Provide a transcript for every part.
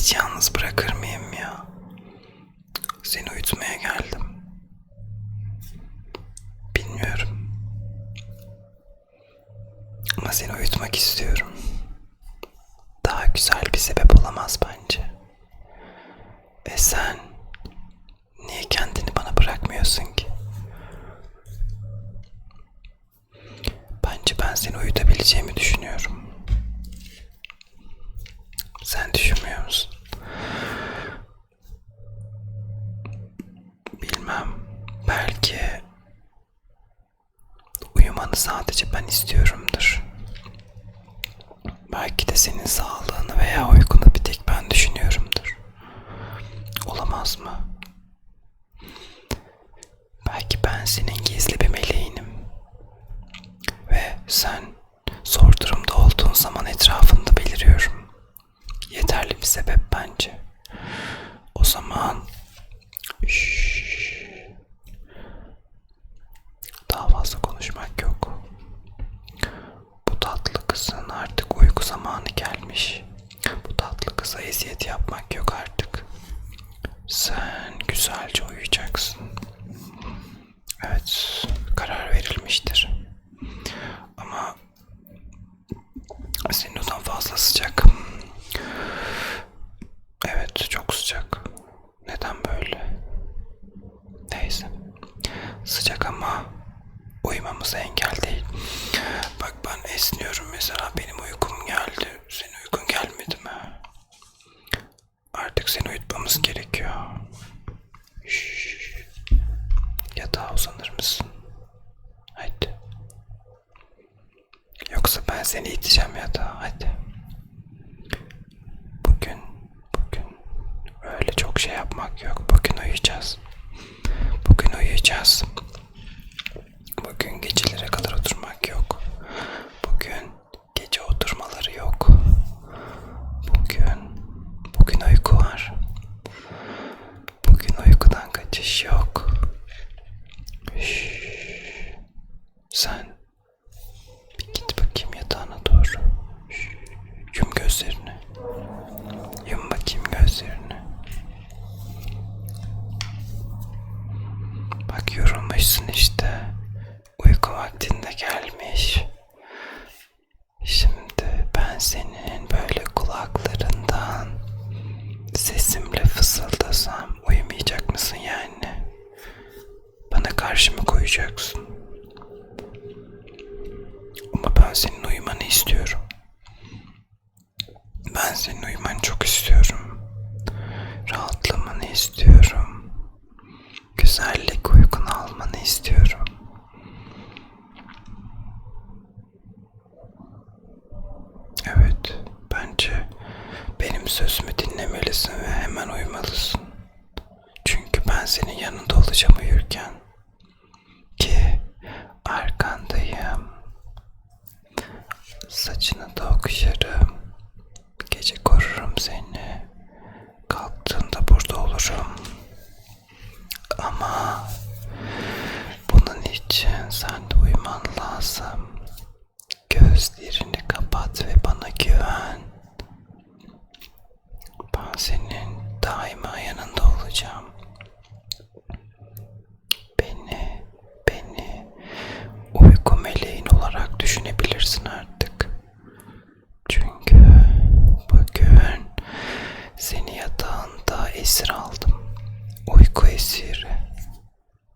hiç yalnız bırakır mıyım ya? Seni uyutmaya geldim. Bilmiyorum. Ama seni uyutmak istiyorum. Daha güzel bir sebep olamaz bence. Ve sen niye kendini bana bırakmıyorsun ki? Bence ben seni uyutabileceğimi düşünüyorum. Sen düşünmüyor musun? Bilmem. Belki uyumanı sadece ben istiyorumdur. Belki de senin sağlığını veya uykunu bir tek ben düşünüyorumdur. Olamaz mı? Belki ben senin gizli bir meleğinim. Ve sen zor durumda olduğun zaman etrafında beliriyorum. Bir sebep bence. O zaman Şşş. daha fazla konuşmak yok. Bu tatlı kızın artık uyku zamanı gelmiş. Bu tatlı kıza eziyet yapmak yok artık. Sen güzelce uyuyacaksın. Evet, karar verilmiştir. Ama senin odan fazla sıcak. Evet, çok sıcak. Neden böyle? Neyse. Sıcak ama uyumamıza engel değil. Bak ben esniyorum mesela benim uykum geldi. Senin uykun gelmedi mi? Artık seni uyutmamız gerekiyor. Şşş. Yatağa uzanır mısın? Hadi. Yoksa ben seni iteceğim yatağa. Hadi. Bugün, bugün öyle çok şey yapmak yok. Bugün uyuyacağız. Bugün uyuyacağız. Bugün gecelere kadar oturmak yok. Bugün gece oturmaları yok. Bugün, bugün uyku var. Bugün uykudan kaçış yok. Şşş. Sen bir git bakayım yatağına doğru. Şşş. Yum gözlerini. Yum bakayım gözlerini. Bak yorulmuşsun işte. Vaktinde gelmiş. Şimdi ben senin böyle kulaklarından sesimle fısıldasam uyumayacak mısın yani? Bana karşı mı koyacaksın? Ama ben senin uyumanı istiyorum. Ben senin uyumanı çok istiyorum. Rahatlamanı istiyorum. Güzellik uykunu almanı istiyorum. Evet, bence benim sözümü dinlemelisin ve hemen uyumalısın. Çünkü ben senin yanında olacağım uyurken. Ki arkandayım. Saçını da okşarım. Gece korurum seni. Kalktığında burada olurum. Ama bunun için sen de uyuman lazım. Gözlerini kapat ve bana güven. Ben senin daima yanında olacağım. Beni, beni uyku meleğin olarak düşünebilirsin artık. Çünkü bugün seni yatağında esir aldım. Uyku esiri.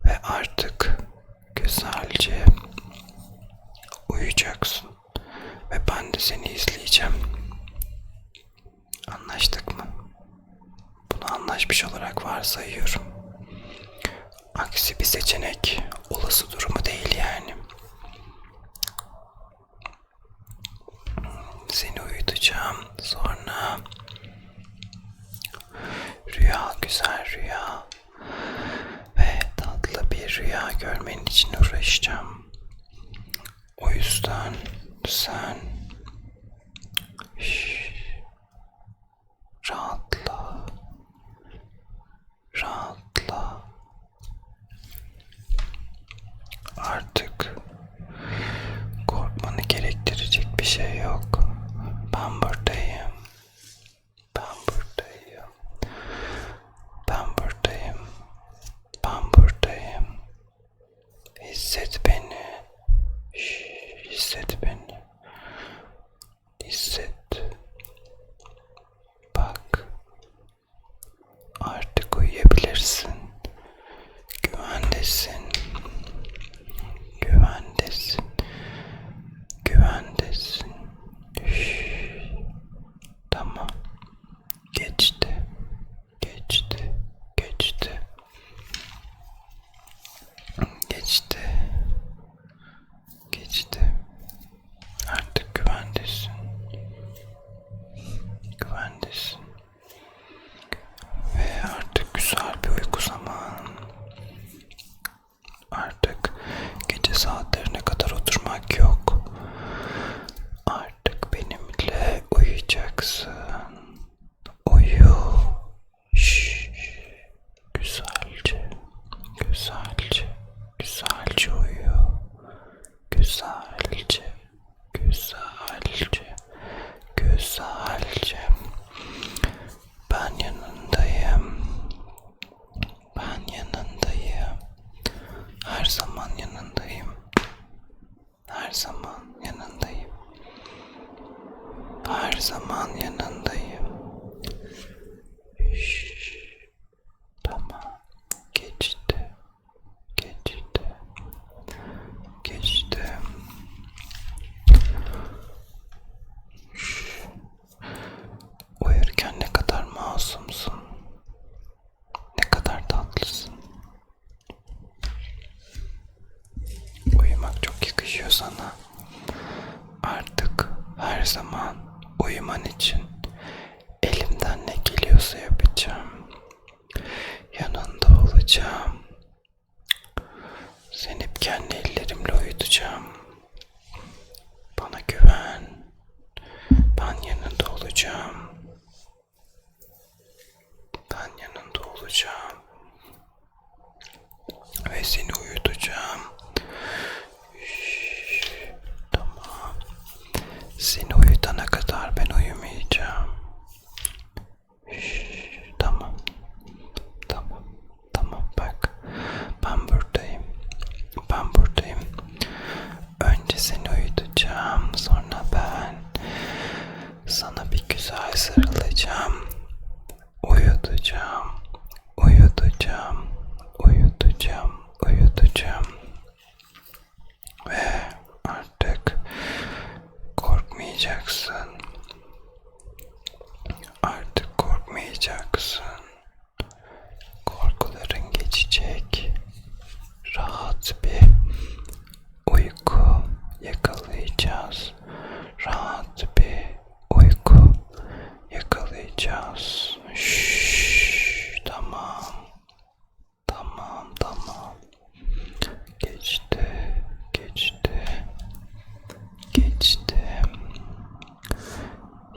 Ve artık güzelce uyuyacaksın. Ve ben de seni izleyeceğim. Anlaştık mı? Bunu anlaşmış olarak varsayıyorum. Aksi bir seçenek olası durumu değil yani. Seni uyutacağım. Sonra rüya güzel rüya ve tatlı bir rüya görmen için uğraşacağım. O yüzden sen relax. sana. Artık her zaman uyuman için elimden ne geliyorsa yapacağım. Yanında olacağım. Seni hep kendi ellerimle uyutacağım. Bana güven. Ben yanında olacağım. Ben yanında olacağım. Ve seni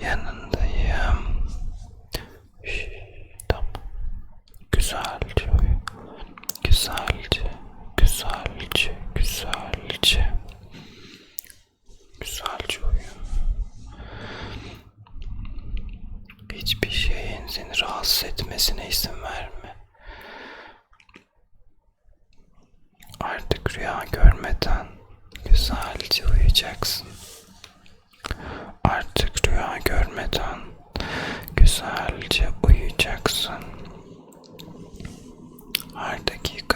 yanındayım. Şş. Güzelce uyu. Güzelce. Güzelce. Güzelce. Güzelce uyu. Hiçbir şeyin seni rahatsız etmesine izin verme. Artık rüya görmeden güzelce uyuyacaksın. Artık görmeden güzelce uyuyacaksın. Her dakika